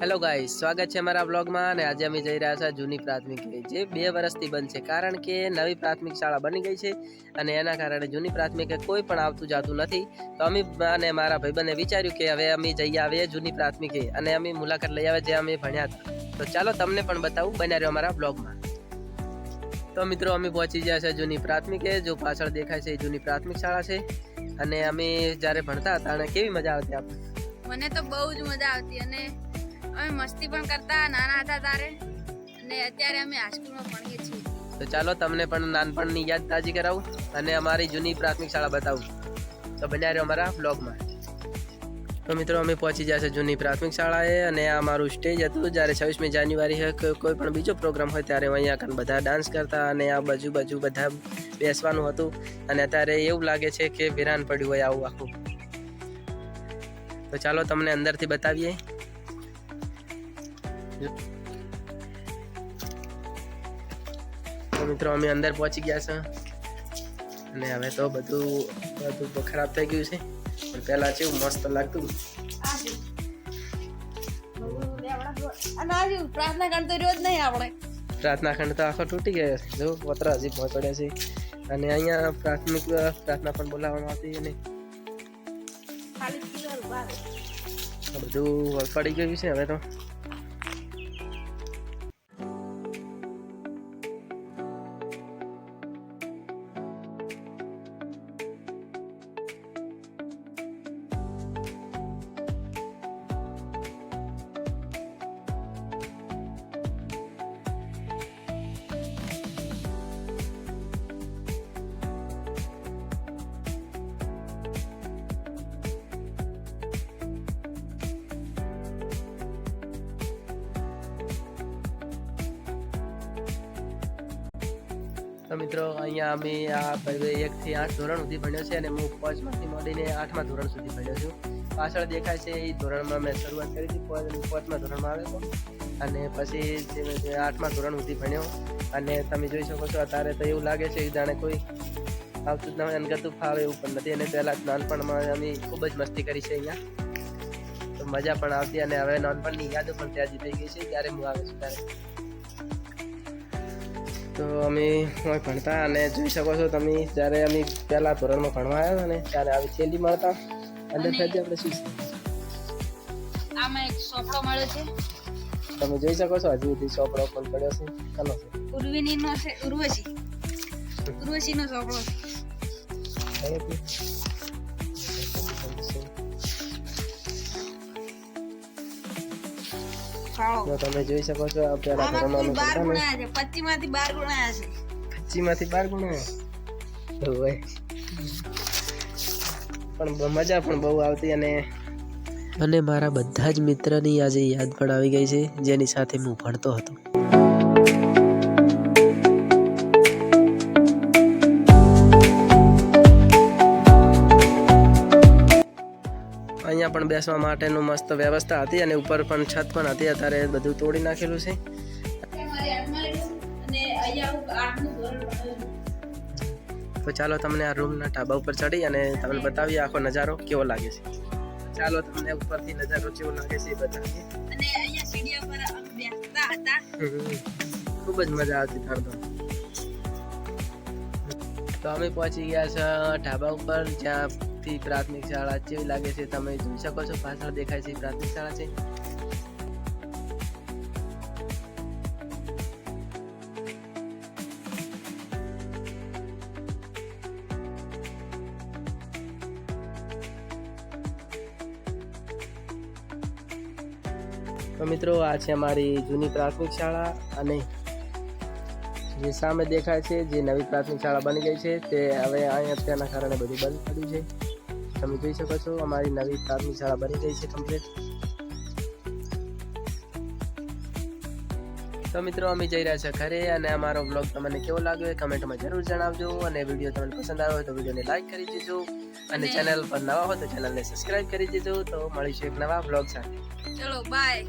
Hello guys સ્વાગત છે અમારા બ્લોગમાં અને આજે અમે જઈ રહ્યા છે જૂની પ્રાથમિક જે બે વર્ષથી બંધ છે. કારણ કે નવી પ્રાથમિક શાળા બની ગઈ છે અને એના કારણે જૂની પ્રાથમિકે કોઈ પણ આવતું જાતું નથી. તો અમે અને મારા ભાઈબંધે વિચાર્યું કે હવે અમે જઈ આવીએ જૂની પ્રાથમિકે અને અમે મુલાકાત લઈ આવે જ્યાં અમે ભણ્યા હતા. તો ચાલો તમને પણ બતાવું બન્યા રહ્યો અમારા બ્લોગમાં તો મિત્રો, અમે પહોંચી ગયા છે જૂની પ્રાથમિકે જો પાછળ દેખાય છે એ જૂની પ્રાથમિક શાળા છે. અને અમે જ્યારે ભણતા હતા અને કેવી મજા આવતી આપણે. મને તો બહુ જ મજા આવતી અને અમે મસ્તી પણ કરતા, નાના હતા તારે અને અત્યારે અમે હાઈસ્કૂલમાં ભણીએ છીએ. તો ચાલો તમને પણ નાનપણની યાદ તાજી કરાવું અને અમારી જૂની પ્રાથમિક શાળા બતાવું. તો બન્યા રહ્યો અમારા બ્લોગમાં તો મિત્રો, અમે પહોંચી છે જૂની પ્રાથમિક શાળાએ અને આ મારું સ્ટેજ હતું. જ્યારે છવ્વીસમી જાન્યુઆરી હોય કોઈ પણ બીજો પ્રોગ્રામ હોય ત્યારે અહીંયા આગળ બધા ડાન્સ કરતા અને આ બાજુ બાજુ બધા બેસવાનું હતું. અને અત્યારે એવું લાગે છે કે વિરાન પડ્યું હોય આવું આખું. તો ચાલો તમને અંદરથી બતાવીએ. મિત્રો અમે અંદર પહોંચી ગયા છે. અને હવે તો બધું બધું તો ખરાબ થઈ ગયું છે. પણ પહેલા છે મસ્ત લાગતું. પ્રાર્થના કરતો રહ્યો જ નહીં આપણે. પ્રાર્થના ખંડ તો આખો તૂટી ગયો છે. જો પોતરા હજી પહોંચડ્યા છે. અને અહીંયા પ્રાથમિક પ્રાર્થના પણ બોલાવવામાં આવતી અને બધું પડી ગયું છે હવે તો. તો મિત્રો, અહીંયા અમે આ ભાઈ એકથી આઠ ધોરણ સુધી ભણ્યો છે અને હું પાંચમાંથી મળીને આઠમા ધોરણ સુધી ભણ્યો છું. પાછળ દેખાય છે એ ધોરણમાં મેં શરૂઆત કરી હતી પાંચ- પાંચમા ધોરણમાં આવ્યો હતો. અને પછી આઠમા ધોરણ સુધી ભણ્યો. અને તમે જોઈ શકો છો, અત્યારે તો એવું લાગે છે જાણે કોઈ આવતું જ ના હોય અને ફાવે એવું પણ નથી. અને પહેલાં નાનપણમાં અમે ખૂબ જ મસ્તી કરી છે અહીંયા. તો મજા પણ આવતી અને હવે નાનપણની યાદો પણ ત્યાં થઈ ગઈ છે. ત્યારે હું આવે છું ત્યારે. તો અમે અમે ભણતા અને જોઈ શકો છો તમે જ્યારે અમે પહેલા ધોરણમાં ભણવા આવ્યા હતા ને ત્યારે આવી થેલી મળતા. અંદર થતી આપણે શું આમાં એક સોપડો મળ્યો છે. તમે જોઈ શકો છો હજી સુધી સોપડો પણ પડ્યો છે. ચાલો છે. ઉર્વિની નો છે ઉર્વશી. ઉર્વશી નો સોપડો છે. ફાળો તો તમે જોઈ શકો છો આ અમે કુલ બાર ગુણા છે પચીસમાંથી બાર ગુણા છે. પચીમાંથી બાર ગુણા હોય પણ મજા પણ બહુ આવતી અને અને મારા બધા જ મિત્રની આજે યાદ પણ આવી ગઈ છે જેની સાથે હું ભણતો હતો. અહીંયા પણ બેસવા માટેનું મસ્ત વ્યવસ્થા હતી અને ઉપર પણ છત પણ હતી. અત્યારે બધું તોડી નાખેલું છે. તો ચાલો તમને આ રૂમના ઢાબા ઉપર ચડી અને તમને બતાવીએ આખો નજારો કેવો લાગે છે. ચાલો તમને ઉપરથી નજારો કેવો લાગે છે બતાવીએ. અને અહીંયા સીડીઓ પર બેસતા હતા. ખૂબ જ મજા આવતી તાર તો અમે પહોંચી ગયા છે ઢાબા ઉપર, જ્યાંથી પ્રાથમિક શાળા જેવી લાગે છે, તમે જોઈ શકો છો, પાછળ દેખાય છે પ્રાથમિક શાળા છે. તો મિત્રો, આ છે અમારી જૂની પ્રાથમિક શાળા અને જે સામે દેખાય છે, જે નવી પ્રાથમિક શાળા બની ગઈ છે, તે હવે અહીંયા તેના કારણે બધું બંધ પડ્યું છે. તમે જોઈ શકો છો, અમારી નવી પ્રાથમિક શાળા બની ગઈ છે કમ્પ્લીટ તો મિત્રો, અમે જઈ રહ્યા છે ઘરે અને અમારો બ્લોગ તમને કેવો લાગ્યો એ કમેન્ટમાં જરૂર જણાવજો અને વીડિયો તમને પસંદ આવ્યો તો વિડીયોને લાઈક કરી દેજો અને ચેનલ પર નવા હોય તો ચેનલને સબસ્ક્રાઇબ કરી દેજો. તો મળીશું એક નવા બ્લોગ સાથે. ચલો બાય